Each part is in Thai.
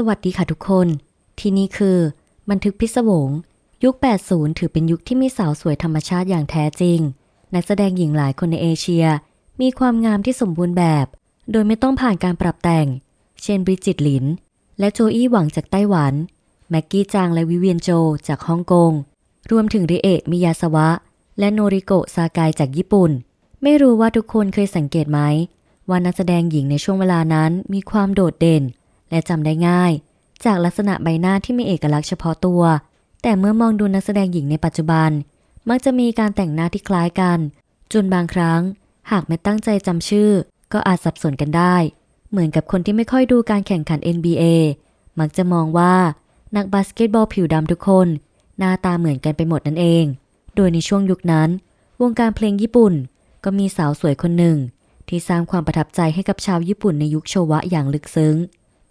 สวัสดีค่ะทุกคน ที่นี่คือ บันทึกพิศวง ยุค 80 ถือเป็นยุคที่มีสาวสวยธรรมชาติอย่างแท้จริง นักแสดงหญิงหลายคนในเอเชีย มีความงามที่สมบูรณ์แบบ โดยไม่ต้องผ่านการปรับแต่ง เช่นบริจิตหลิน และโจอี้หวังจากไต้หวัน แม็กกี้จางและวิเวียนโจจากฮ่องกง รวมถึงริเอะมิยาสวะ และโนริโกะซากายจากญี่ปุ่น ไม่รู้ว่าทุกคนเคยสังเกตไหมว่านักแสดงหญิงในช่วงเวลานั้นมีความโดดเด่น และจำได้ง่าย จากลักษณะใบหน้าที่มีเอกลักษณ์เฉพาะตัว แต่เมื่อมองดูนักแสดงหญิงในปัจจุบัน มักจะมีการแต่งหน้าที่คล้ายกัน จนบางครั้ง หากไม่ตั้งใจจำชื่อ ก็อาจสับสนกันได้ เหมือนกับคนที่ไม่ค่อยดูการแข่งขัน NBA มักจะมองว่านักบาสเกตบอลผิวดำทุกคน หน้าตาเหมือนกันไปหมดนั่นเอง โดยในช่วงยุคนั้น วงการเพลงญี่ปุ่นก็มีสาวสวยคนหนึ่ง ที่สร้างความประทับใจให้กับชาวญี่ปุ่นในยุคโชวะอย่างลึกซึ้ง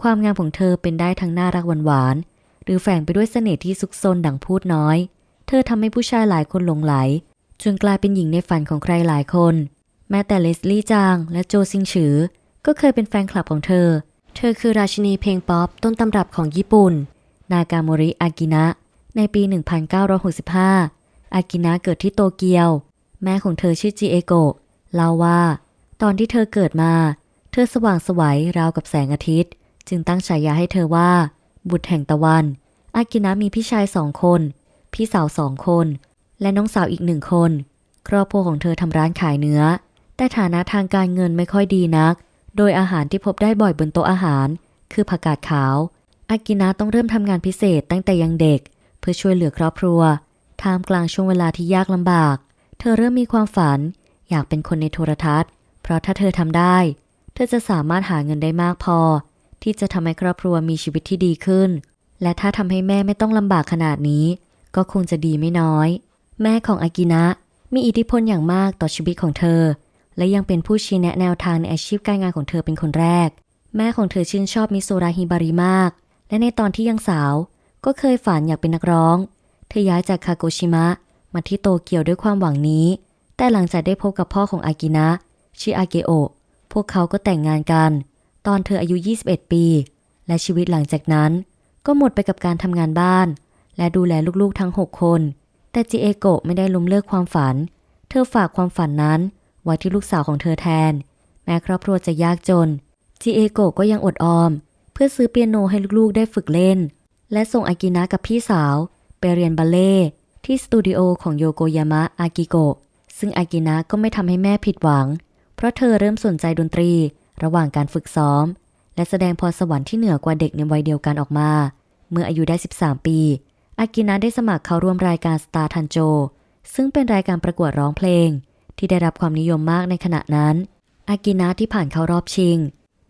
ความงามของเธอเป็นได้ทั้งน่ารักหวานๆหรือแฝงไปด้วยเสน่ห์ที่ซุกซนดังพูดน้อย เธอทำให้ผู้ชายหลายคนหลงไหล จนกลายเป็นหญิงในฝันของใครหลายคน แม้แต่เลสลี่จางและโจซิงฉือ ก็เคยเป็นแฟนคลับของเธอ เธอคือราชินีเพลงป๊อปต้นตำรับของญี่ปุ่น นากาโมริอากินะ ในปี 1965 อากินะเกิดที่โตเกียว แม่ของเธอชื่อจิเอโกะเล่าว่า ตอนที่เธอเกิดมา เธอสว่างสวัยราวกับแสงอาทิตย์ จึงตั้งฉายาให้เธอว่า บุตรแห่งตะวัน อากินะมีพี่ชายสองคน พี่สาวสองคน และน้องสาวอีกหนึ่งคน ครอบครัวของเธอทำร้านขายเนื้อ แต่ฐานะทางการเงินไม่ค่อยดีนัก โดยอาหารที่พบได้บ่อยบนโต๊ะอาหาร คือผักกาดขาว อากินะต้องเริ่มทำงานพิเศษตั้งแต่ยังเด็ก เพื่อช่วยเหลือครอบครัว ท่ามกลางช่วงเวลาที่ยากลำบาก เธอเริ่มมีความฝัน อยากเป็นคนในโทรทัศน์ เพราะถ้าเธอทำได้ เธอจะสามารถหาเงินได้มากพอ ที่จะทำให้ครอบครัวมีชีวิตที่ดีขึ้น และถ้าทำให้แม่ไม่ต้องลำบากขนาดนี้ ก็คงจะดีไม่น้อย แม่ของอากินะมีอิทธิพลอย่างมากต่อชีวิตของเธอ และยังเป็นผู้ชี้แนะแนวทางในอาชีพการงานของเธอเป็นคนแรก แม่ของเธอชื่นชอบมิโซราฮิบาริมาก และในตอนที่ยังสาว ก็เคยฝันอยากเป็นนักร้อง เธอย้ายจากคาโกชิมะมาที่โตเกียวด้วยความหวังนี้ แต่หลังจากได้พบกับพ่อของอากินะชิอาเกโอะพวกเขาก็แต่งงานกัน ตอนเธออายุ 21 ปี และชีวิตหลังจากนั้น ก็หมดไปกับการทำงานบ้าน และดูแลลูกๆทั้ง 6 คน แต่จิเอโกะไม่ได้ล้มเลิกความฝัน เธอฝากความฝันนั้น ไว้ที่ลูกสาวของเธอแทน แม้ครอบครัวจะยากจนจิเอโกะก็ยังอดออม เพื่อซื้อเปียโนให้ลูกๆได้ฝึกเล่น และส่งอากินะกับพี่สาว ไปเรียนบัลเล่ต์ที่สตูดิโอของโยโกยามะอากิโกะซึ่งอากินะก็ไม่ทำให้แม่ผิดหวัง เพราะเธอเริ่มสนใจดนตรี ระหว่างการฝึกซ้อม และแสดงพรสวรรค์ที่เหนือกว่าเด็กในวัยเดียวกันออกมา เมื่ออายุได้ 13 ปี อากินะได้สมัครเข้าร่วมรายการสตาร์ทันโจ ซึ่งเป็นรายการประกวดร้องเพลง ที่ได้รับความนิยมมากในขณะนั้น อากินะที่ผ่านเข้ารอบชิง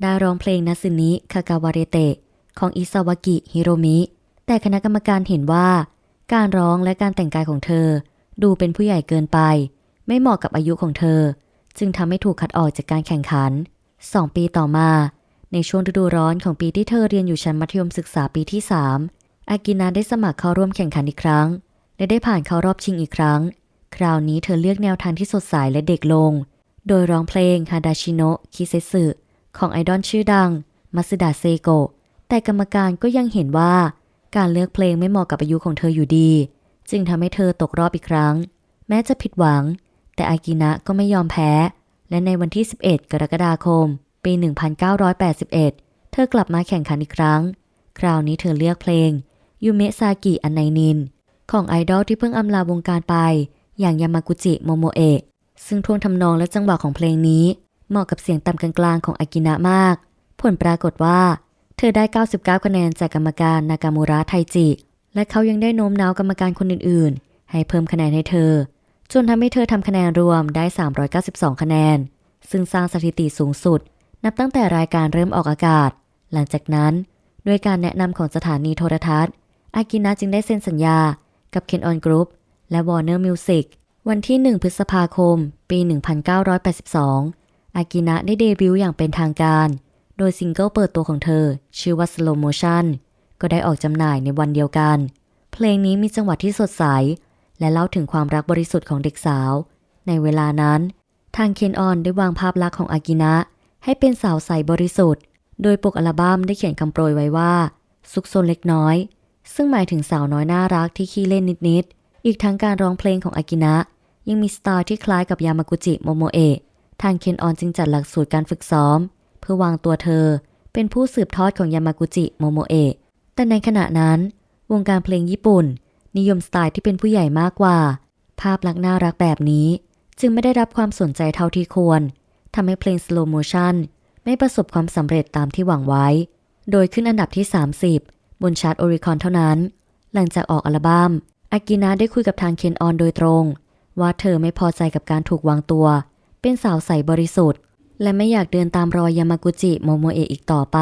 ได้ร้องเพลงนัสึนิคากาวาเรเตะของอิซาวากิฮิโรมิ แต่คณะกรรมการเห็นว่า การร้องและการแต่งกายของเธอ ดูเป็นผู้ใหญ่เกินไป ไม่เหมาะกับอายุของเธอ จึงทำให้ถูกคัดออกจากการแข่งขัน 2ปีต่อมา ในช่วงฤดูร้อนของปีที่เธอเรียนอยู่ชั้นมัธยมศึกษาปีที่ 3 อากินาได้สมัครเข้าร่วมแข่งขันอีกครั้ง และได้ผ่านเข้ารอบชิงอีกครั้ง คราวนี้เธอเลือกแนวทางที่สดใสและเด็กลง โดยร้องเพลงฮาดาชิโนะคิเซสึของไอดอลชื่อดังมัสดาเซโกะแต่กรรมการก็ยังเห็นว่า การเลือกเพลงไม่เหมาะกับอายุของเธออยู่ดี จึงทำให้เธอตกรอบอีกครั้ง แม้จะผิดหวัง แต่อากินะก็ไม่ยอมแพ้ และในวันที่ 11 กรกฎาคม ปี 1981 เธอกลับมาแข่งขันอีกครั้ง คราวนี้เธอเลือกเพลงยูเมะซากิอันไนนิน ของไอดอลที่เพิ่งอำลาวงการไป อย่างยามากุจิโมโมเอะซึ่งท่วงทำนองและจังหวะของเพลงนี้ เหมาะกับเสียงต่ำกลางๆของอากินะมาก ผลปรากฏว่า เธอได้ 99 คะแนนจากกรรมการนากามูระไทจิ และเขายังได้โน้มน้าวกรรมการคนอื่นๆ ให้เพิ่มคะแนนให้เธอ จนทำให้เธอทำคะแนนรวมได้ 392 คะแนน ซึ่งสร้างสถิติสูงสุด นับตั้งแต่รายการเริ่มออกอากาศ หลังจากนั้น ด้วยการแนะนำของสถานีโทรทัศน์ อากินะจึงได้เซ็นสัญญา กับ Ken On Group และ Warner Music วันที่ 1 พฤษภาคม ปี 1982 อากินะได้เดบิวต์อย่างเป็นทางการ โดยซิงเกิลเปิดตัวของเธอ ชื่อว่า Slow Motion ก็ได้ออกจำหน่ายในวันเดียวกัน เพลงนี้มีจังหวะที่สดใส และเล่าถึงความรักบริสุทธิ์ของเด็กสาว ในเวลานั้น ทางเคนออนได้วางภาพลักษณ์ของอากินะ ให้เป็นสาวใสบริสุทธิ์ โดยปกอัลบั้มได้เขียนคำโปรยไว้ว่า ซุกซนเล็กน้อย ซึ่งหมายถึงสาวน้อยน่ารักที่ขี้เล่นนิดๆ อีกทั้งการร้องเพลงของอากินะ ยังมีสไตล์ที่คล้ายกับยามากุจิโมโมเอะทางเคนออนจึงจัดหลักสูตรการฝึกซ้อม เพื่อวางตัวเธอ เป็นผู้สืบทอดของยามากุจิโมโมเอะแต่ในขณะนั้น วงการเพลงญี่ปุ่น นิยมสไตล์ที่เป็นผู้ใหญ่มากกว่า ภาพลักษณ์น่ารักแบบนี้ จึงไม่ได้รับความสนใจเท่าที่ควรทำให้เพลง slow motion ไม่ประสบความสำเร็จตามที่หวังไว้ โดยขึ้นอันดับที่ 30 บนชาร์ตโอริคอนเท่านั้น หลังจากออกอัลบั้มอากินะได้คุยกับทางเคนออนโดยตรง ว่าเธอไม่พอใจกับการถูกวางตัว เป็นสาวใสบริสุทธิ์ และไม่อยากเดินตามรอยยามากุจิโมโมเอะอีกต่อไป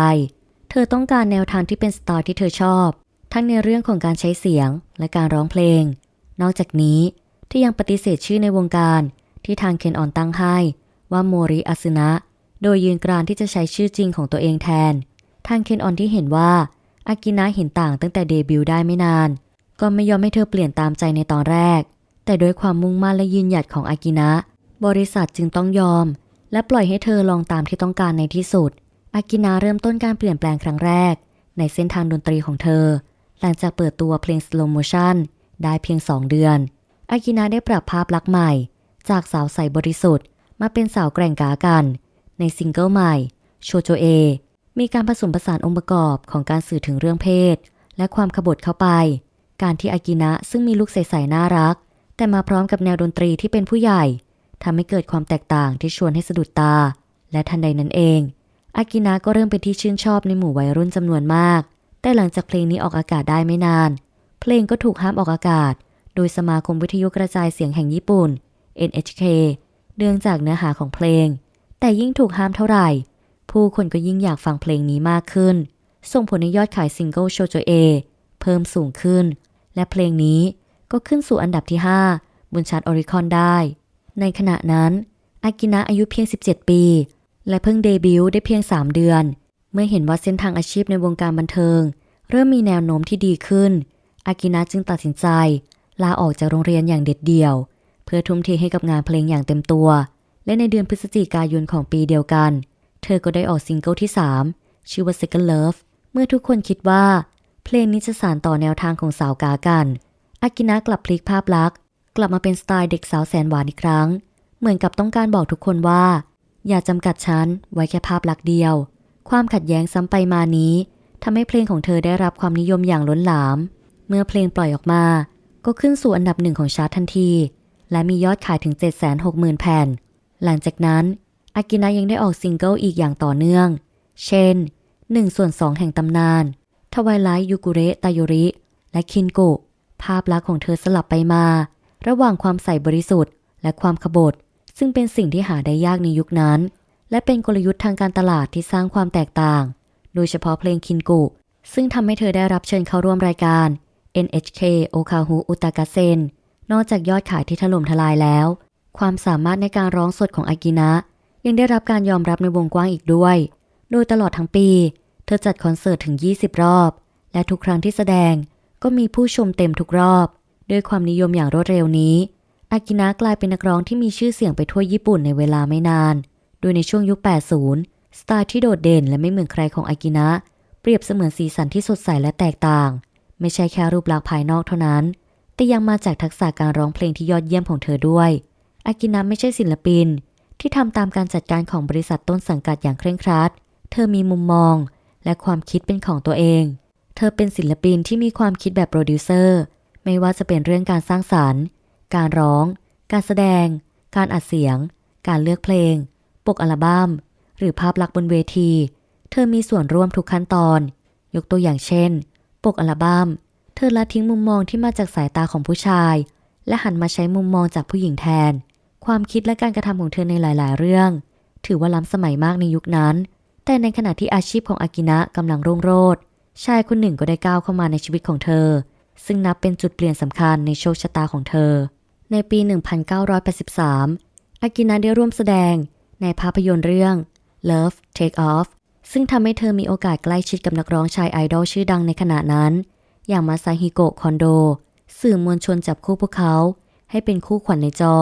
เธอต้องการแนวทางที่เป็นสไตล์ที่เธอชอบ ทั้งในเรื่องของการใช้เสียงและการร้องเพลง นอกจากนี้ที่ยังปฏิเสธชื่อในวงการที่ทางเคนออนตั้งให้ว่าโมริอาซึนะ โดยยืนกรานที่จะใช้ชื่อจริงของตัวเองแทน ทางเคนออนที่เห็นว่าอากินะเห็นต่างตั้งแต่เดบิวต์ได้ไม่นาน ก็ไม่ยอมให้เธอเปลี่ยนตามใจในตอนแรก แต่ด้วยความมุ่งมั่นและยืนหยัดของอากินะ บริษัทจึงต้องยอม และปล่อยให้เธอลองตามที่ต้องการในที่สุดอากินะเริ่มต้นการเปลี่ยนแปลงครั้งแรก ในเส้นทางดนตรีของเธอ หลังจากเปิดตัวเพลง slow motion ได้เพียง 2 เดือน อากินะได้ปรับภาพลักษณ์ใหม่ จากสาวใสบริสุทธิ์ มาเป็นสาวแกร่งกากัน ในซิงเกิลใหม่โชโจเอมีการผสมผสานองค์ประกอบของการสื่อถึงเรื่องเพศ และความขบถเข้าไป การที่อากินะซึ่งมีลูกใสๆน่ารัก แต่มาพร้อมกับแนวดนตรีที่เป็นผู้ใหญ่ทำให้เกิดความแตกต่างที่ชวนให้สะดุดตา และทันใดนั้นเองอากินะก็เริ่มเป็นที่ชื่นชอบในหมู่วัยรุ่นจำนวนมาก แต่หลังจากเพลงนี้ออกอากาศได้ไม่นาน เพลงก็ถูกห้ามออกอากาศ โดยสมาคมวิทยุกระจายเสียงแห่งญี่ปุ่น NHK เนื่องจากเนื้อหาของเพลง แต่ยิ่งถูกห้ามเท่าไหร่ ผู้คนก็ยิ่งอยากฟังเพลงนี้มากขึ้น ส่งผลให้ยอดขายซิงเกิลโชโจเอเพิ่มสูงขึ้น และเพลงนี้ก็ขึ้นสู่อันดับที่ 5 บนชาร์ตออริคอนได้ ในขณะนั้นอากินะอายุเพียง 17 ปี และเพิ่งเดบิวต์ได้เพียง 3 เดือน เมื่อเห็นว่าเส้นทางอาชีพในวงการบันเทิง เริ่มมีแนวโน้มที่ดีขึ้น อากินะจึงตัดสินใจ ลาออกจากโรงเรียนอย่างเด็ดเดี่ยว เพื่อทุ่มเทให้กับงานเพลงอย่างเต็มตัว และในเดือนพฤศจิกายนของปีเดียวกัน เธอก็ได้ออกซิงเกิลที่ 3 ชื่อว่า Second Love เมื่อทุกคนคิดว่า เพลงนี้จะสานต่อแนวทางของสาวกากันอากินะกลับพลิกภาพลักษณ์ กลับมาเป็นสไตล์เด็กสาวแสนหวานอีกครั้ง เหมือนกับต้องการบอกทุกคนว่า อย่าจำกัดฉันไว้แค่ภาพลักษณ์เดียว ความขัดแย้งซ้ำไปมานี้ทำให้เพลงของเธอได้รับความนิยมอย่างล้นหลาม เมื่อเพลงปล่อยออกมา ก็ขึ้นสู่อันดับหนึ่งของชาร์ตทันที และมียอดขายถึง 760,000 แผ่น หลังจากนั้น อากินะยังได้ออกซิงเกิลอีกอย่างต่อเนื่อง เช่น1ส่วน2แห่งตำนานทวายไลท์ยูกุเระตาโยริ และคินโกะภาพลักษณ์ของเธอสลับไปมา ระหว่างความใสบริสุทธิ์ และความขบถซึ่งเป็นสิ่งที่หาได้ยากในยุคนั้น และเป็นกลยุทธ์ทางการตลาดที่สร้างความแตกต่าง โดยเฉพาะเพลงคินกุ ซึ่งทำให้เธอได้รับเชิญเข้าร่วมรายการ NHK Okahu Utagasen นอกจากยอดขายที่ถล่มทลายแล้ว ความสามารถในการร้องสดของอากินะ ยังได้รับการยอมรับในวงกว้างอีกด้วย โดยตลอดทั้งปี เธอจัดคอนเสิร์ตถึง 20 รอบ และทุกครั้งที่แสดงก็มีผู้ชมเต็มทุกรอบ ด้วยความนิยมอย่างรวดเร็วนี้ อากินะกลายเป็นนักร้องที่มีชื่อเสียงไปทั่วญี่ปุ่นในเวลาไม่นาน โดยในช่วงยุค 80 สไตล์ที่โดดเด่นและไม่เหมือนใครของอากินะ เปรียบเสมือนสีสันที่สดใสและแตกต่าง ไม่ใช่แค่รูปลักษณ์ภายนอกเท่านั้น แต่ยังมาจากทักษะการร้องเพลงที่ยอดเยี่ยมของเธอด้วย อากินะไม่ใช่ศิลปิน ที่ทำตามการจัดการของบริษัทต้นสังกัดอย่างเคร่งครัด เธอมีมุมมอง และความคิดเป็นของตัวเอง เธอเป็นศิลปินที่มีความคิดแบบโปรดิวเซอร์ ไม่ว่าจะเป็นเรื่องการสร้างสารรค์ การร้อง การแสดง การอัดเสียง การเลือกเพลง ปกอัลบั้ม หรือภาพลักษณ์บนเวที เธอมีส่วนร่วมทุกขั้นตอน ยกตัวอย่างเช่น ปกอัลบั้ม เธอละทิ้งมุมมองที่มาจากสายตาของผู้ชาย และหันมาใช้มุมมองจากผู้หญิงแทน ความคิดและการกระทำของเธอในหลาย ๆ เรื่อง ถือว่าล้ำสมัยมากในยุคนั้น แต่ในขณะที่อาชีพของอากินะกำลังรุ่งโรจน์ชายคนหนึ่งก็ได้ก้าวเข้ามาในชีวิตของเธอ ซึ่งนับเป็นจุดเปลี่ยนสำคัญในโชคชะตาของเธอ ในปี 1983 อากินะได้ร่วมแสดง ในภาพยนตร์เรื่อง Love Take Off ซึ่งทำให้เธอมีโอกาสใกล้ชิดกับนักร้องชายไอดอลชื่อดังในขณะนั้น อย่างมาซาฮิโกะคอนโด สื่อมวลชนจับคู่พวกเขา ให้เป็นคู่ขวัญในจอ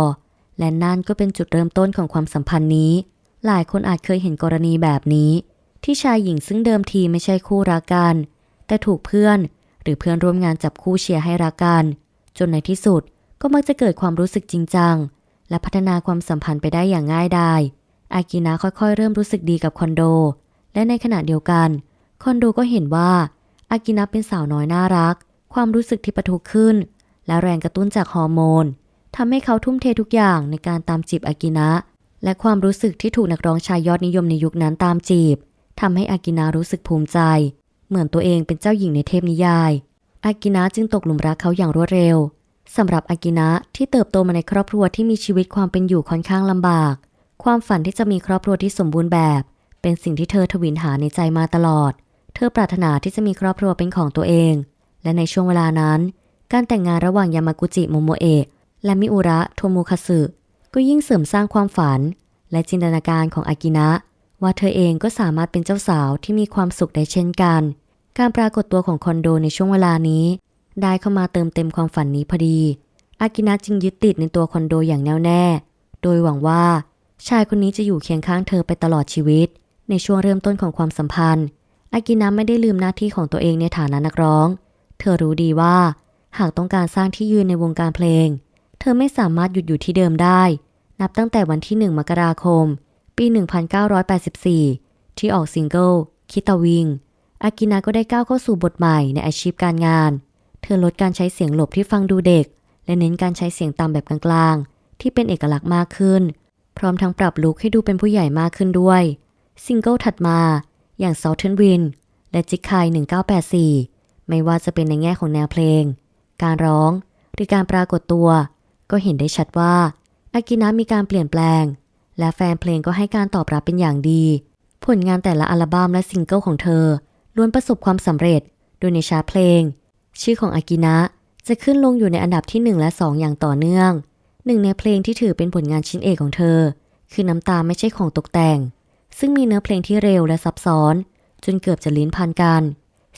และนั่นก็เป็นจุดเริ่มต้นของความสัมพันธ์นี้ หลายคนอาจเคยเห็นกรณีแบบนี้ ที่ชายหญิงซึ่งเดิมทีไม่ใช่คู่รักกันแแต่ถูกเพื่อน หรือเพื่อนร่วมงานจับคู่เชียร์ให้รักกัน จนในที่สุดก็มักจะเกิดความรู้สึกจริงจังและพัฒนาความสัมพันธ์ไปได้อย่างง่ายดาย อากินะค่อยๆ เริ่มรู้สึกดีกับคอนโด และในขณะเดียวกัน คอนโดก็เห็นว่า อากินะเป็นสาวน้อยน่ารัก ความรู้สึกที่ปะทุขึ้น และแรงกระตุ้นจากฮอร์โมนทำให้เขาทุ่มเททุกอย่างในการตามจีบอากินะ และความรู้สึกที่ถูกนักร้องชายยอดนิยมในยุคนั้นตามจีบทำให้อากินะรู้สึกภูมิใจ เหมือนตัวเองเป็นเจ้าหญิงในเทพนิยาย อากินะจึงตกหลุมรักเขาอย่างรวดเร็วสำหรับอากินะที่เติบโตมาในครอบครัวที่มีชีวิตความเป็นอยู่ค่อนข้างลำบาก ความฝันที่จะมีครอบครัวที่สมบูรณ์แบบ เป็นสิ่งที่เธอทวินหาในใจมาตลอด เธอปรารถนาที่จะมีครอบครัวเป็นของตัวเอง และในช่วงเวลานั้น การแต่งงานระหว่างยามากุจิโมโมเอะและมิอุระโทมุคาสึก็ยิ่งเสริมสร้างความฝัน และจินตนาการของอากินะ ว่าเธอเองก็สามารถเป็นเจ้าสาวที่มีความสุขได้เช่นกัน การปรากฏตัวของคอนโดในช่วงเวลานี้ ได้เข้ามาเติมเต็มความฝันนี้พอดีอากินะจึงยึดติดในตัวคอนโดอย่างแน่วแน่ โดยหวังว่า ชายคนนี้จะอยู่เคียงข้างเธอไปตลอดชีวิต ในช่วงเริ่มต้นของความสัมพันธ์ อากินะไม่ได้ลืมหน้าที่ของตัวเองในฐานะนักร้อง เธอรู้ดีว่า หากต้องการสร้างที่ยืนในวงการเพลง เธอไม่สามารถหยุดอยู่ที่เดิมได้ นับตั้งแต่วันที่ 1 มกราคม ปี 1984 ที่ออกซิงเกิลคิตาวิง อากินะก็ได้ก้าวเข้าสู่บทใหม่ในอาชีพการงาน เธอลดการใช้เสียงหลบที่ฟังดูเด็ก และเน้นการใช้เสียงต่ำแบบกลางๆ ที่เป็นเอกลักษณ์มากขึ้น พร้อมทั้งปรับลุคให้ดูเป็นผู้ใหญ่มากขึ้นด้วย ซิงเกิลถัดมาอย่าง Southern Wind และจิกไค1984 ไม่ว่าจะเป็นในแง่ของแนวเพลง การร้อง หรือการปรากฏตัว ก็เห็นได้ชัดว่าอากินะมีการเปลี่ยนแปลง และแฟนเพลงก็ให้การตอบรับเป็นอย่างดี ผลงานแต่ละอัลบั้มและซิงเกิลของเธอล้วนประสบความสำเร็จ โดยในชาร์ตเพลง ชื่อของอากินะจะขึ้นลงอยู่ในอันดับที่ 1 และ 2 อย่างต่อเนื่อง หนึ่งในเพลงที่ถือเป็นผลงานชิ้นเอกของเธอ คือน้ำตาไม่ใช่ของตกแต่ง ซึ่งมีเนื้อเพลงที่เร็วและซับซ้อน จนเกือบจะลิ้นพันกัน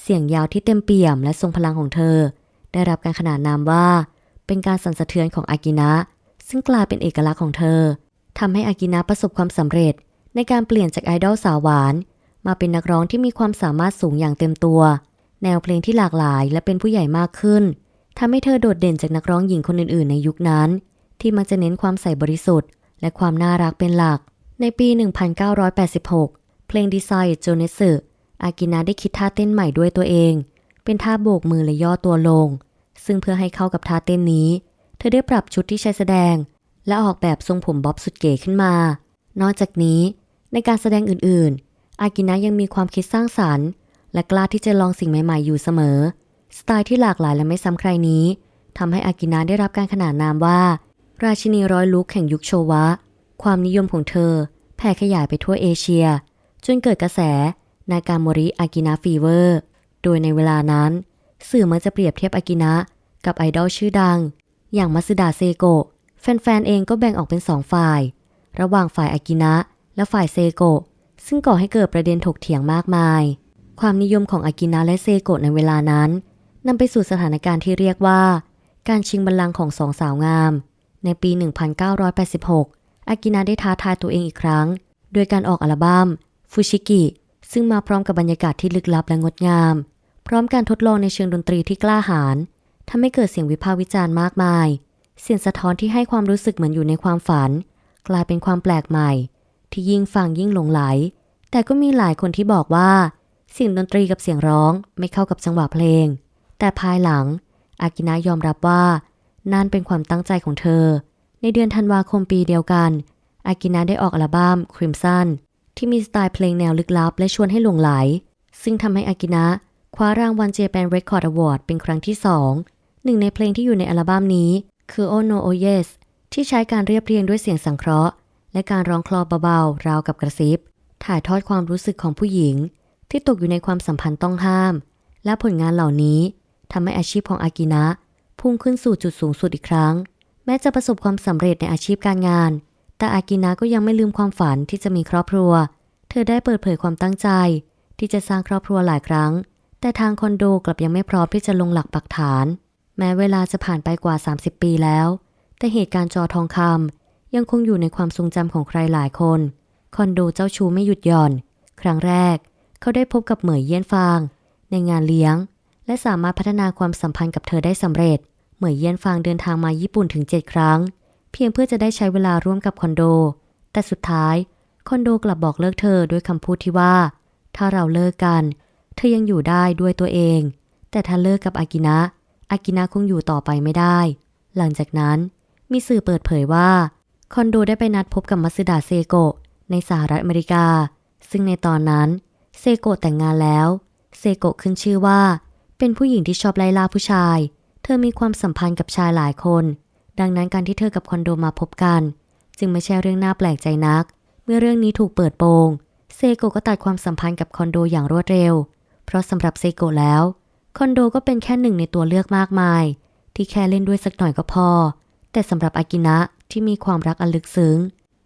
เสียงยาวที่เต็มเปี่ยมและทรงพลังของเธอ ได้รับการขนานนามว่า เป็นการสั่นสะเทือนของอากินะ ซึ่งกลายเป็นเอกลักษณ์ของเธอทำให้อากินะประสบความสำเร็จ ในการเปลี่ยนจากไอดอลสาวหวาน มาเป็นนักร้องที่มีความสามารถสูงอย่างเต็มตัว แนวเพลงที่หลากหลายและเป็นผู้ใหญ่มากขึ้นทำให้เธอโดดเด่นจากนักร้องหญิงคนอื่น ๆ ในยุคนั้น ที่มักจะเน้นความใสบริสุทธิ์ และความน่ารักเป็นหลัก ในปี 1986 เพลงดีไซน์โจเนสึอากินะได้คิดท่าเต้นใหม่ด้วยตัวเอง เป็นท่าโบกมือและย่อตัวลง ซึ่งเพื่อให้เข้ากับท่าเต้นนี้ เธอได้ปรับชุดที่ใช้แสดง และออกแบบทรงผมบ๊อบสุดเก๋ขึ้นมา นอกจากนี้ ในการแสดงอื่นๆ อากินะยังมีความคิดสร้างสรรค์ และกล้าที่จะลองสิ่งใหม่ๆ อยู่เสมอ สไตล์ที่หลากหลายและไม่ซ้ำใครนี้ทำให้อากินะได้รับการขนานนามว่า ราชินีร้อยลุคแห่งยุคโชวะ ความนิยมของเธอ แผ่ขยายไปทั่วเอเชีย จนเกิดกระแส นากาโมริอากินะฟีเวอร์ โดยในเวลานั้น สื่อมักจะเปรียบเทียบอากินะกับไอดอลชื่อดัง อย่างมัสดาเซโกะแฟนๆเองก็แบ่งออกเป็นสองฝ่าย ระหว่างฝ่ายอากินะและฝ่ายเซโกะซึ่งก่อให้เกิดประเด็นถกเถียงมากมาย ความนิยมของอากินะและเซโกะในเวลานั้นนำไปสู่สถานการณ์ที่เรียกว่า การชิงบัลลังก์ของสองสาวงาม ในปี 1986 อากินะได้ท้าทายตัวเองอีกครั้ง โดยการออกอัลบั้มฟูชิกิ ซึ่งมาพร้อมกับบรรยากาศที่ลึกลับและงดงาม พร้อมการทดลองในเชิงดนตรีที่กล้าหาญทำให้เกิดเสียงวิพากษ์วิจารณ์มากมาย เสียงสะท้อนที่ให้ความรู้สึกเหมือนอยู่ในความฝัน กลายเป็นความแปลกใหม่ ที่ยิ่งฟังยิ่งหลงไหล แต่ก็มีหลายคนที่บอกว่า เสียงดนตรีกับเสียงร้องไม่เข้ากับจังหวะเพลง แต่ภายหลังอากินะยอมรับว่า นั่นเป็นความตั้งใจของเธอ ในเดือนธันวาคมปีเดียวกัน อากินะได้ออกอัลบั้ม Crimson ที่มีสไตล์เพลงแนวลึกลับและชวนให้หลงไหล ซึ่งทำให้อากินะคว้ารางวัล Japan Record Award เป็นครั้งที่สองหนึ่งในเพลงที่อยู่ในอัลบั้มนี้คือ Oh No Oh Yes ที่ใช้การเรียบเรียงด้วยเสียงสังเคราะห์ และการร้องคลอเบาๆ ราวกับกระซิบ ถ่ายทอดความรู้สึกของผู้หญิง ที่ตกอยู่ในความสัมพันธ์ต้องห้าม และผลงานเหล่านี้ทำให้อาชีพของอากินะ พุ่งขึ้นสู่จุดสูงสุดอีกครั้ง แม้จะประสบความสำเร็จในอาชีพการงาน แต่อากินะก็ยังไม่ลืมความฝันที่จะมีครอบครัว เธอได้เปิดเผยความตั้งใจ ที่จะสร้างครอบครัวหลายครั้ง แต่ทางคอนโดกลับยังไม่พร้อมที่จะลงหลักปักฐาน แม้เวลาจะผ่านไปกว่า 30 ปีแล้ว แต่เหตุการณ์จอทองคำยังคงอยู่ในความทรงจำของใครหลายคน คอนโดเจ้าชู้ไม่หยุดหย่อน ครั้งแรก เขาได้พบกับเหมยเยี่ยนฟางในในงานเลี้ยงและสามารถพัฒนาความสัมพันธ์กับเธอได้สำเร็จ เหมยเยียนฟางเดินทางมาญี่ปุ่นถึง 7 ครั้ง เพียงเพื่อจะได้ใช้เวลาร่วมกับคอนโด แต่สุดท้ายคอนโดกลับบอกเลิกเธอด้วยคำพูดที่ว่า ถ้าเราเลิกกัน เธอยังอยู่ได้ด้วยตัวเอง แต่ถ้าเลิกกับอากินะ อากินะคงอยู่ต่อไปไม่ได้ หลังจากนั้นมีสื่อเปิดเผยว่า คอนโดได้ไปนัดพบกับมัสึดะเซโกะในสหรัฐอเมริกา ซึ่งในตอนนั้นเซโกะแต่งงานแล้ว เซโกะขึ้นชื่อว่า เป็นผู้หญิงที่ชอบไล่ล่าผู้ชาย เธอมีความสัมพันธ์กับชายหลายคน ดังนั้นการที่เธอกับคอนโดมาพบกัน จึงไม่ใช่เรื่องน่าแปลกใจนัก เมื่อเรื่องนี้ถูกเปิดโปงเซโกก็ตัดความสัมพันธ์กับคอนโดอย่างรวดเร็ว เพราะสำหรับเซโกแล้ว คอนโดก็เป็นแค่หนึ่งในตัวเลือกมากมาย ที่แค่เล่นด้วยสักหน่อยก็พอ แต่สำหรับอากินะที่มีความรักอันลึกซึ้ง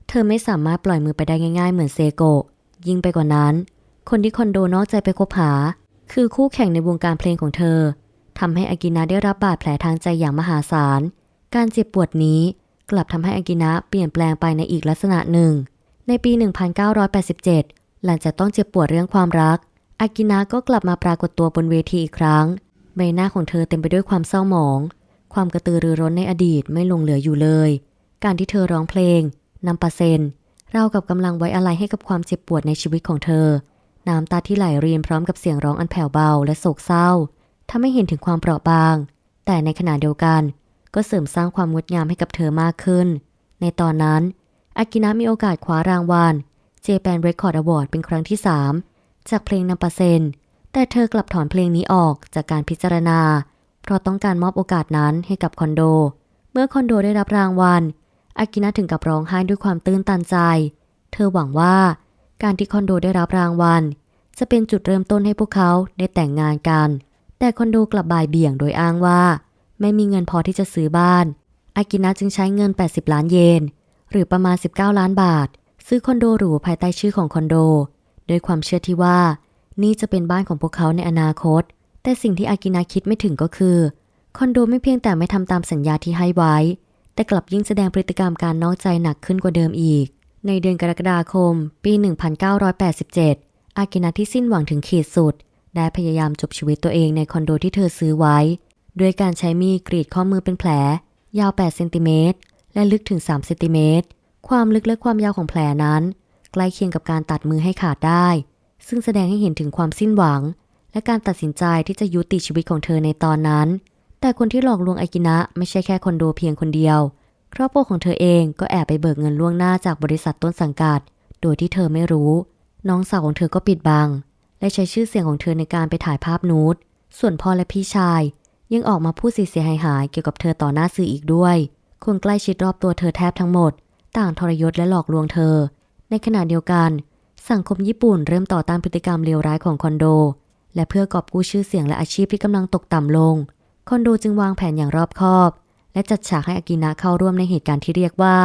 เธอไม่สามารถปล่อยมือไปได้ง่าย ๆ เหมือนเซโกยิ่งไปกว่านั้น คนที่คอนโดนอกใจไปคบหา คือคู่แข่งในวงการเพลงของเธอ ทำให้อากินะได้รับบาดแผลทางใจอย่างมหาศาล การเจ็บปวดนี้กลับทำให้อากินะเปลี่ยนแปลงไปในอีกลักษณะหนึ่ง ในปี 1987 หลังจากต้องเจ็บปวดเรื่องความรัก อากินะก็กลับมาปรากฏตัวบนเวทีอีกครั้ง ใบหน้าของเธอเต็มไปด้วยความเศร้าหมอง ความกระตือรือร้นในอดีตไม่ลงเหลืออยู่เลย การที่เธอร้องเพลงนำปาเซนเรากับกำลังไว้อะไรให้กับความเจ็บปวดในชีวิตของเธอ น้ำตาที่ไหลเรียนพร้อมกับเสียงร้องอันแผ่วเบาและโศกเศร้า ทำให้เห็นถึงความเปราะบาง แต่ในขณะเดียวกันก็เสริมสร้างความงดงามให้กับเธอมากขึ้น ในตอนนั้น อากินะมีโอกาสคว้ารางวัล Japan Record Award เป็นครั้งที่ 3 จากเพลงนำปาเซนแต่เธอกลับถอนเพลงนี้ออกจากการพิจารณา เพราะต้องการมอบโอกาสนั้นให้กับคอนโด เมื่อคอนโดได้รับรางวัล อากินะถึงกับร้องไห้ด้วยความตื้นตันใจ เธอหวังว่าการที่คอนโดได้รับรางวัล จะเป็นจุดเริ่มต้นให้พวกเขาได้แต่งงานกัน แต่คอนโดกลับบ่ายเบี่ยงโดยอ้างว่า ไม่มีเงินพอที่จะซื้อบ้าน อากินะจึงใช้เงิน 80 ล้านเยน หรือประมาณ 19 ล้านบาท ซื้อคอนโดหรูภายใต้ชื่อของคอนโด โดยความเชื่อที่ว่า นี่จะเป็นบ้านของพวกเขาในอนาคต แต่สิ่งที่อากินะคิดไม่ถึงก็คือ คอนโดไม่เพียงแต่ไม่ทำตามสัญญาที่ให้ไว้ แต่กลับยิ่งแสดงพฤติกรรมการนอกใจหนักขึ้นกว่าเดิมอีก ในเดือนกรกฎาคม ปี 1987 อากินะที่สิ้นหวังถึงขีดสุด ได้พยายามจบชีวิตตัวเองในคอนโดที่เธอซื้อไว้ ด้วยการใช้มีดกรีดข้อมือเป็นแผล ยาว 8 เซนติเมตร และลึกถึง 3 เซนติเมตร ความลึกและความยาวของแผลนั้น ใกล้เคียงกับการตัดมือให้ขาดได้ ซึ่งแสดงให้เห็นถึงความสิ้นหวัง และการตัดสินใจที่จะยุติชีวิตของเธอในตอนนั้น แต่คนที่หลอกลวงอากินะไม่ใช่แค่คอนโดเพียงคนเดียว ครอบครัวของเธอเองก็แอบไปเบิกเงินล่วงหน้าจากบริษัทต้นสังกัด โดยที่เธอไม่รู้ น้องสาวของเธอก็ปิดบัง และใช้ชื่อเสียงของเธอในการไปถ่ายภาพนูดส่วนพ่อและพี่ชาย ยังออกมาพูดเสียหายหายเกี่ยวกับเธอต่อหน้าสื่ออีกด้วย คนใกล้ชิดรอบตัวเธอแทบทั้งหมด ต่างทรยศและหลอกลวงเธอ ในขณะเดียวกัน สังคมญี่ปุ่นเริ่มต่อต้านพฤติกรรมเลวร้ายของคอนโด และเพื่อกอบกู้ชื่อเสียงและอาชีพที่กำลังตกต่ำลง คอนโดจึงวางแผนอย่างรอบคอบ และจัดฉากให้อากินะเข้าร่วมในเหตุการณ์ที่เรียกว่า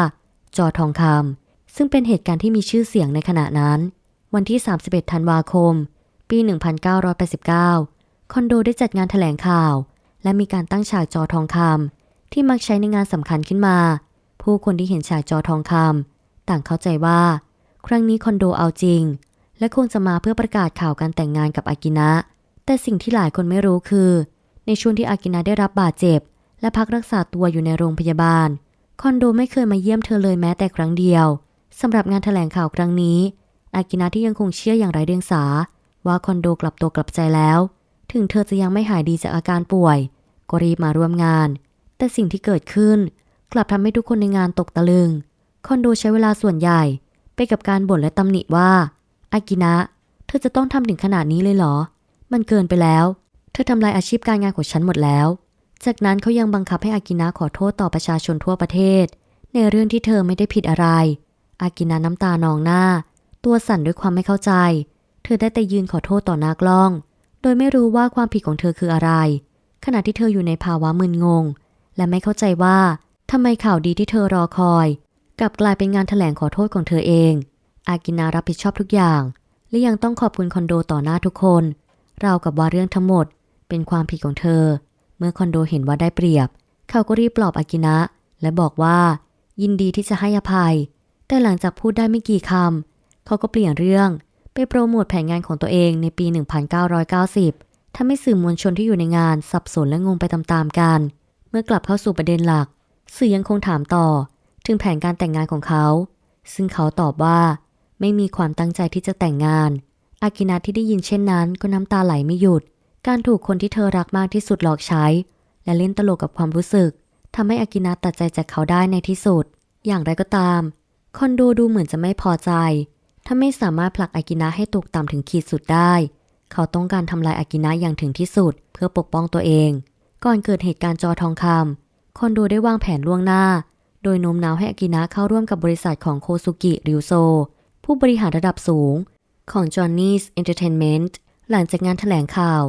จอทองคำซึ่งเป็นเหตุการณ์ที่มีชื่อเสียงในขณะนั้น วันที่ 31 ธันวาคม ปี 1989 คอนโดได้จัดงานแถลงข่าว และมีการตั้งฉากจอทองคำที่มักใช้ในงานสำคัญขึ้นมา ผู้คนที่เห็นฉากจอทองคำต่างเข้าใจว่า ครั้งนี้คอนโดเอาจริง และคงจะมาเพื่อประกาศข่าวการแต่งงานกับอากินะ แต่สิ่งที่หลายคนไม่รู้คือ ในช่วงที่อากินะได้รับบาดเจ็บ และพักรักษาตัวอยู่ในโรงพยาบาล คอนโดไม่เคยมาเยี่ยมเธอเลยแม้แต่ครั้งเดียวสำหรับงานแถลงข่าวครั้งนี้ อากินะที่ยังคงเชื่ออย่างไร้เดียงสา ว่าคอนโดกลับตัวกลับใจแล้ว ถึงเธอจะยังไม่หายดีจากอาการป่วย ก็รีบมาร่วมงาน แต่สิ่งที่เกิดขึ้น กลับทำให้ทุกคนในงานตกตะลึง คอนโดใช้เวลาส่วนใหญ่ ไปกับการบ่นและตำหนิว่าอากินะ เธอจะต้องทำถึงขนาดนี้เลยเหรอ มันเกินไปแล้ว เธอทำลายอาชีพการงานของฉันหมดแล้ว จากนั้นเขายังบังคับให้อากินะขอโทษต่อประชาชนทั่วประเทศ ในเรื่องที่เธอไม่ได้ผิดอะไร อากินะน้ำตานองหน้า ตัวสั่นด้วยความไม่เข้าใจ อได้แต่ยืนขอโทษต่อหน้ากล้อง โดยไม่รู้ว่าความผิดของเธอคืออะไร ขณะที่เธออยู่ในภาวะมึนงง และไม่เข้าใจว่าทำไมข่าวดีที่เธอรอคอย กลับกลายเป็นงานแถลงขอโทษของเธอเอง อากินารับผิดชอบทุกอย่าง และยังต้องขอบคุณคอนโดต่อหน้าทุกคนราวกับว่าเรื่องทั้งหมดเป็นความผิดของเธอ เมื่อคอนโดเห็นว่าได้เปรียบ เขาก็รีบปลอบอากินะ และบอกว่า ยินดีที่จะให้อภัย แต่หลังจากพูดได้ไม่กี่คำเขาก็เปลี่ยนเรื่อง ไปโปรโมทแผนงานของตัวเองในปี 1990ทำให้สื่อมวลชนที่อยู่ในงานสับสนและงงไปตามๆกัน เมื่อกลับเข้าสู่ประเด็นหลัก สื่อยังคงถามต่อ ถึงแผนการแต่งงานของเขา ซึ่งเขาตอบว่า ไม่มีความตั้งใจที่จะแต่งงาน อากินะที่ได้ยินเช่นนั้นก็น้ำตาไหลไม่หยุด การถูกคนที่เธอรักมากที่สุดหลอกใช้ และเล่นตลกกับความรู้สึกทำให้อากินะตัดใจจากเขาได้ในที่สุด อย่างไรก็ตาม คอนโดดูเหมือนจะไม่พอใจ ถ้าไม่สามารถผลักอากินะให้ตกต่ำถึงขีดสุดได้ เขาต้องการทำลายอากินะอย่างถึงที่สุด เพื่อปกป้องตัวเอง ก่อนเกิดเหตุการณ์จอทองคำคอนโดได้วางแผนล่วงหน้า โดยโน้มน้าวให้อากินะเข้าร่วมกับบริษัทของโคซุกิ ริวโซ ผู้บริหารระดับสูง ของ Johnny's Entertainment หลังจากงานแถลงข่าว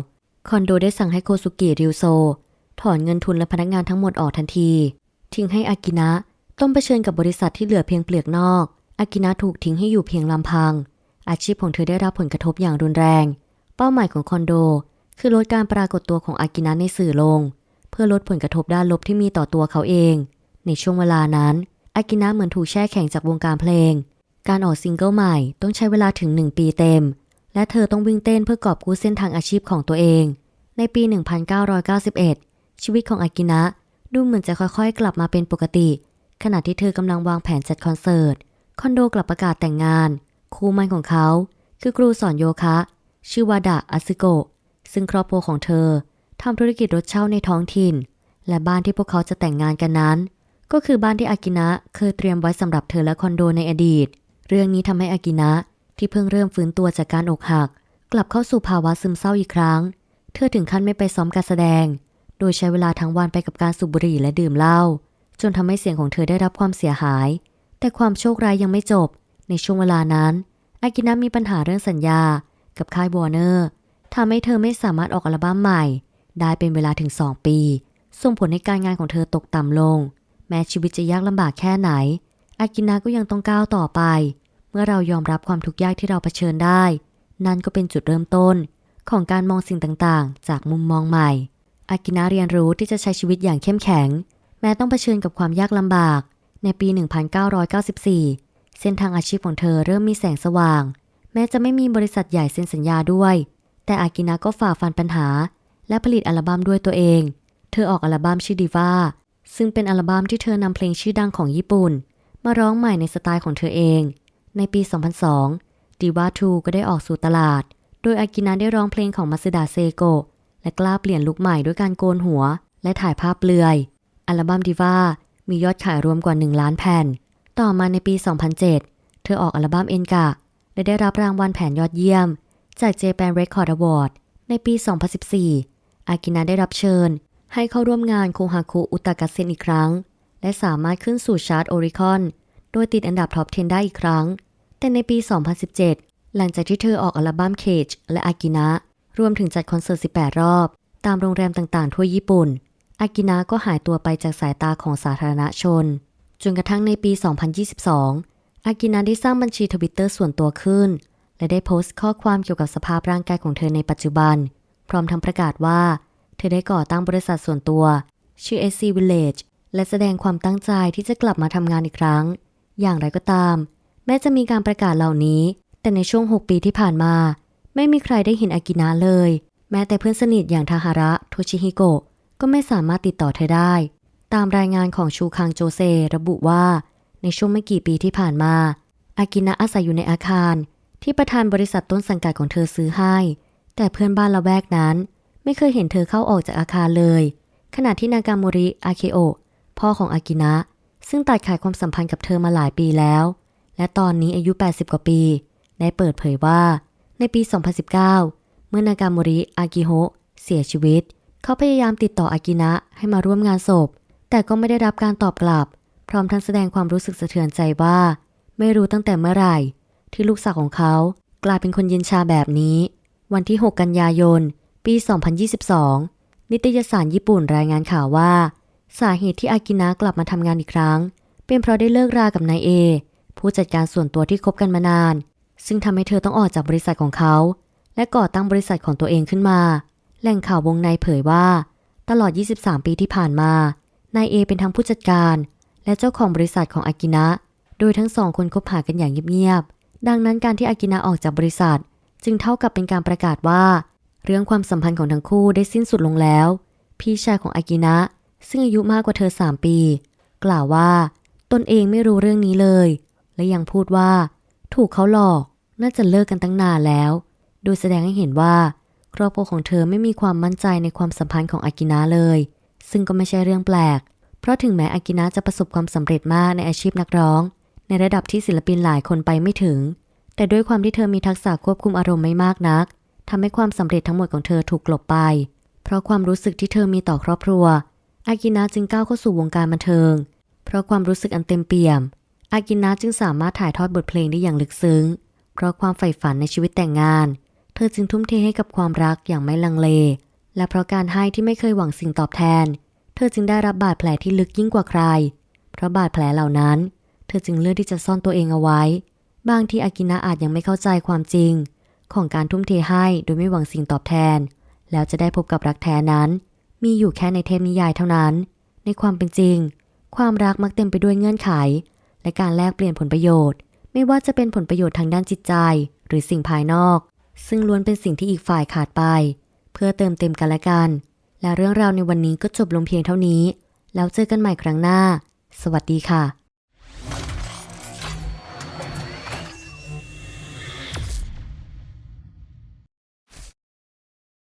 คอนโดได้สั่งให้โคซุกิ ริวโซ ถอนเงินทุนและพนักงานทั้งหมดออกทันที ทิ้งให้อากินะต้องเผชิญกับบริษัทที่เหลือเพียงเปลือกนอก อากินะถูกทิ้งให้อยู่เพียงลำพัง อาชีพของเธอได้รับผลกระทบอย่างรุนแรง เป้าหมายของคอนโด คือลดการปรากฏตัวของอากินะในสื่อลง เพื่อลดผลกระทบด้านลบที่มีต่อตัวเขาเอง ในช่วงเวลานั้นอากินะเหมือนถูกแช่แข็งจากวงการเพลง การออกซิงเกิลใหม่ต้องใช้เวลาถึง 1 ปีเต็ม และเธอต้องวิ่งเต้นเพื่อกอบกู้เส้นทางอาชีพของตัวเอง ในปี 1991 ชีวิตของอากินะดูเหมือนจะค่อยๆ กลับมาเป็นปกติ ขณะที่เธอกำลังวางแผนจัดคอนเสิร์ต คอนโดกลับประกาศแต่งงาน คู่หมั่นของเขา คือครูสอนโยคะ ชื่อวาดะอาซึโกะซึ่งครอบครัวของเธอทำธุรกิจรถเช่าในท้องถิ่น และบ้านที่พวกเขาจะแต่งงานกันนั้น ก็คือบ้านที่อากินะเคยเตรียมไว้สำหรับเธอและคอนโดในอดีต เรื่องนี้ทำให้อากินะที่เพิ่งเริ่มฟื้นตัวจากการอกหัก กลับเข้าสู่ภาวะซึมเศร้าอีกครั้ง เธอถึงขั้นไม่ไปซ้อมการแสดง โดยใช้เวลาทั้งวันไปกับการสูบบุหรี่และดื่มเหล้าจนทำให้เสียงของเธอได้รับความเสียหาย แต่ความโชคร้ายยังไม่จบ ในช่วงเวลานั้น อากินะมีปัญหาเรื่องสัญญา กับค่ายวอร์เนอร์ทำให้เธอไม่สามารถออกอัลบั้มใหม่ ได้เป็นเวลาถึง 2 ปี ส่งผลให้การงานของเธอตกต่ำลง แม้ชีวิตจะยากลำบากแค่ไหน อากินะก็ยังต้องก้าวต่อไป เมื่อเรายอมรับความทุกข์ยากที่เราเผชิญได้ นั่นก็เป็นจุดเริ่มต้น ของการมองสิ่งต่างๆ จากมุมมองใหม่ อากินะเรียนรู้ที่จะใช้ชีวิตอย่างเข้มแข็ง แม้ต้องเผชิญกับความยากลำบาก ในปี 1994 เส้นทางอาชีพของเธอเริ่มมีแสงสว่าง แม้จะไม่มีบริษัทใหญ่เซ็นสัญญาด้วย แต่อากินะก็ฝ่าฟันปัญหา และผลิตอัลบั้มด้วยตัวเอง เธอออกอัลบั้มชื่อดิวาซึ่งเป็นอัลบั้มที่เธอนำเพลงชื่อดังของญี่ปุ่น มาร้องใหม่ในสไตล์ของเธอเอง ในปี 2002ดิวา2ก็ได้ออกสู่ตลาด โดยอากินะได้ร้องเพลงของมาซึดะเซโกะและกล้าเปลี่ยนลุคใหม่ด้วยการโกนหัว และถ่ายภาพเปลือย อัลบั้มดิวา มียอดขายรวมกว่า 1 ล้านแผ่น ต่อมาในปี 2007 เธอออกอัลบั้มเอ็นกะและได้รับรางวัลแผ่นยอดเยี่ยม จาก Japan Record Award ในปี 2014 อากินะได้รับเชิญ ให้เข้าร่วมงานโคฮาคุอุตากะเซนอีกครั้ง และสามารถขึ้นสู่ชาร์ตโอริคอนโดยติดอันดับท็อป 10 ได้อีกครั้ง แต่ในปี 2017 หลังจากที่เธอออกอัลบั้มเคจและอากินะรวมถึงจัดคอนเสิร์ต 18 รอบ ตามโรงแรมต่างๆ ทั่วญี่ปุ่น อากินะก็หายตัวไปจากสายตาของสาธารณชน จนกระทั่งในปี 2022 อากินะได้สร้างบัญชีทวิตเตอร์ส่วนตัวขึ้น และได้โพสต์ข้อความเกี่ยวกับสภาพร่างกายของเธอในปัจจุบัน พร้อมทั้งประกาศว่า เธอได้ก่อตั้งบริษัทส่วนตัว ชื่อ SC Village และแสดงความตั้งใจที่จะกลับมาทำงานอีกครั้ง อย่างไรก็ตาม แม้จะมีการประกาศเหล่านี้ แต่ในช่วง 6 ปีที่ผ่านมา ไม่มีใครได้เห็นอากินะเลย แม้แต่เพื่อนสนิทอย่างทาฮาระ โทชิฮิโกะ ก็ไม่สามารถติดต่อเธอได้ ตามรายงานของชูคังโจเซระบุว่า ในช่วงไม่กี่ปีที่ผ่านมา อากินะอาศัยอยู่ในอาคาร ที่ประธานบริษัทต้นสังกัดของเธอซื้อให้ แต่เพื่อนบ้านละแวกนั้น ไม่เคยเห็นเธอเข้าออกจากอาคารเลย ขณะที่นากาโมริอาเคโอพ่อของอากินะ ซึ่งตัดขาดความสัมพันธ์กับเธอมาหลายปีแล้ว และตอนนี้อายุ 80 กว่าปี ได้เปิดเผยว่า ในปี 2019 เมื่อนากามริอากิโฮะเสียชีวิต เขาพยายามติดต่ออากินะให้มาร่วมงานศพ แต่ก็ไม่ได้รับการตอบกลับ พร้อมทั้งแสดงความรู้สึกสะเทือนใจว่า ไม่รู้ตั้งแต่เมื่อไหร่ ที่ลูกสาวของเขากลายเป็นคนเย็นชาแบบนี้ วันที่ 6 กันยายน ปี 2022 นิตยสารญี่ปุ่นรายงานข่าวว่า สาเหตุที่อากินะกลับมาทำงานอีกครั้ง เป็นเพราะได้เลิกรากับนายเอผู้จัดการส่วนตัวที่คบกันมานาน ซึ่งทำให้เธอต้องออกจากบริษัทของเขา และก่อตั้งบริษัทของตัวเองขึ้นมา แหล่งข่าววงในเผยว่า ตลอด 23 ปีที่ผ่านมา นายเอเป็นทั้งผู้จัดการ และเจ้าของบริษัทของอากินะ โดยทั้งสองคนคบหากันอย่างเงียบๆ ดังนั้นการที่อากินะออกจากบริษัท จึงเท่ากับเป็นการประกาศว่า เรื่องความสัมพันธ์ของทั้งคู่ได้สิ้นสุดลงแล้ว พี่ชายของอากินะ ซึ่งอายุมากกว่าเธอ 3 ปี กล่าวว่า ตนเองไม่รู้เรื่องนี้เลย และยังพูดว่า ถูกเขาหลอก น่าจะเลิกกันตั้งนานแล้ว โดยแสดงให้เห็นว่า ครอบครัวของเธอไม่มีความมั่นใจในความสัมพันธ์ของอากินะเลย ซึ่งก็ไม่ใช่เรื่องแปลก เพราะถึงแม้อากินะจะประสบความสำเร็จมากในอาชีพนักร้อง ในระดับที่ศิลปินหลายคนไปไม่ถึง แต่ด้วยความที่เธอมีทักษะควบคุมอารมณ์ไม่มากนักทำให้ความสำเร็จทั้งหมดของเธอถูกกลบไป เพราะความรู้สึกที่เธอมีต่อครอบครัว อากินะจึงก้าวเข้าสู่วงการบันเทิง เพราะความรู้สึกอันเต็มเปี่ยม อากินะจึงสามารถถ่ายทอดบทเพลงได้อย่างลึกซึ้ง เพราะความใฝ่ฝันในชีวิตแต่งงาน เธอจึงทุ่มเทให้กับความรักอย่างไม่ลังเล และเพราะการให้ที่ไม่เคยหวังสิ่งตอบแทน เธอจึงได้รับบาดแผลที่ลึกยิ่งกว่าใคร เพราะบาดแผลเหล่านั้น เธอจึงเลือกที่จะซ่อนตัวเองเอาไว้ บางทีอากินะอาจยังไม่เข้าใจความจริง ของการทุ่มเทให้โดยไม่หวังสิ่งตอบแทน แล้วจะได้พบกับรักแท้นั้น มีอยู่แค่ในเทพนิยายเท่านั้น ในความเป็นจริง ความรักมักเต็มไปด้วยเงื่อนไข และการแลกเปลี่ยนผลประโยชน์ ไม่ว่าจะเป็นผลประโยชน์ทางด้านจิตใจ หรือสิ่งภายนอก ซึ่งล้วนเป็นสิ่งที่อีกฝ่ายขาดไป เพื่อเติมเต็มกันและกัน และเรื่องราวในวันนี้ก็จบลงเพียงเท่านี้ แล้วเจอกันใหม่ครั้งหน้า สวัสดีค่ะ